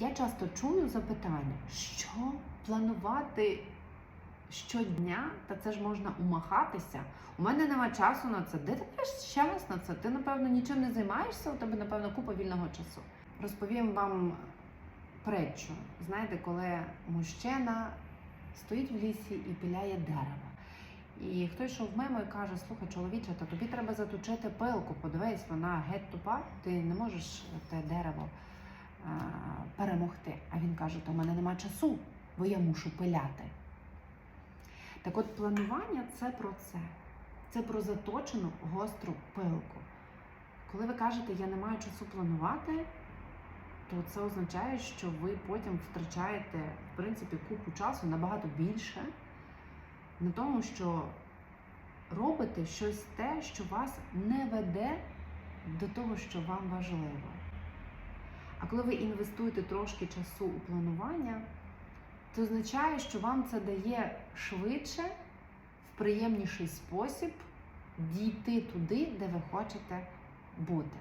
Я часто чую запитання, що планувати щодня, та це ж можна умахатися. У мене нема часу на це. Де ти маєш час на це? Ти, напевно, нічим не займаєшся, у тебе, напевно, купа вільного часу. Розповім вам притчу. Знаєте, коли мужчина стоїть в лісі і піляє дерево. І хтось йшов мимо і каже: слухай, чоловіче, то тобі треба заточити пилку. Подивись, вона геть тупа, ти не можеш те дерево перемогти. А він каже: то в мене нема часу, бо я мушу пиляти. Так от планування це про це. Це про заточену гостру пилку. Коли ви кажете, я не маю часу планувати, то це означає, що ви потім втрачаєте в принципі купу часу набагато більше на тому, що робите щось те, що вас не веде до того, що вам важливо. А коли ви інвестуєте трошки часу у планування, це означає, що вам це дає швидше, в приємніший спосіб дійти туди, де ви хочете бути.